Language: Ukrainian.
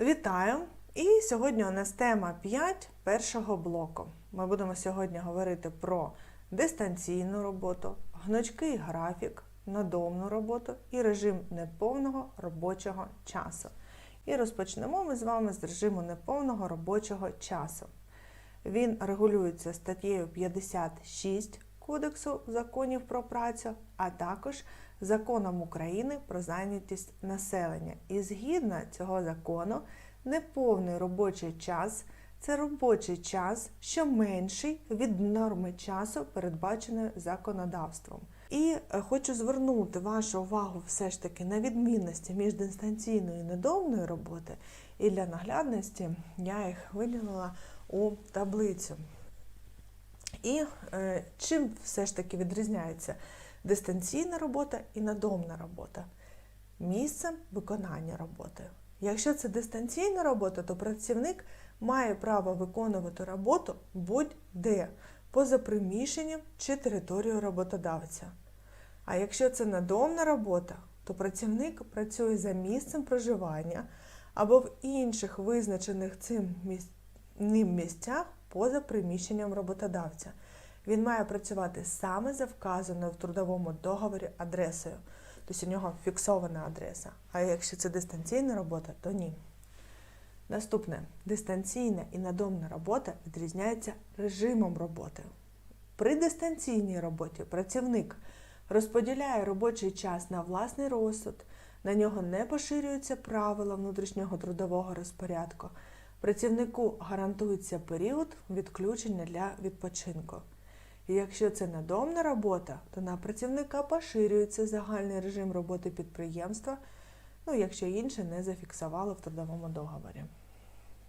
Вітаю! І сьогодні у нас тема 5 першого блоку. Ми будемо сьогодні говорити про дистанційну роботу, гнучкий графік, надомну роботу і режим неповного робочого часу. І розпочнемо ми з вами з режиму неповного робочого часу. Він регулюється статтєю 56 Кодексу законів про працю, а також законом України про зайнятість населення. І згідно цього закону, неповний робочий час це робочий час, що менший від норми часу, передбаченої законодавством. І е, хочу звернути вашу увагу все ж таки на відмінності між дистанційною і недовною роботою. І для наглядності я їх виділила у таблицю. І е, чим все ж таки відрізняється дистанційна робота і надомна робота? Місцем виконання роботи. Якщо це дистанційна робота, то працівник має право виконувати роботу будь-де, поза приміщенням чи територією роботодавця. А якщо це надомна робота, то працівник працює за місцем проживання або в інших визначених цим міс- ним місцях поза приміщенням роботодавця. Він має працювати саме за вказаною в трудовому договорі адресою. Тобто у нього фіксована адреса. А якщо це дистанційна робота, то ні. Наступне дистанційна і надомна робота відрізняються режимом роботи. При дистанційній роботі працівник розподіляє робочий час на власний розсуд, на нього не поширюються правила внутрішнього трудового розпорядку. Працівнику гарантується період відключення для відпочинку. І якщо це надомна робота, то на працівника поширюється загальний режим роботи підприємства, ну якщо інше не зафіксували в трудовому договорі.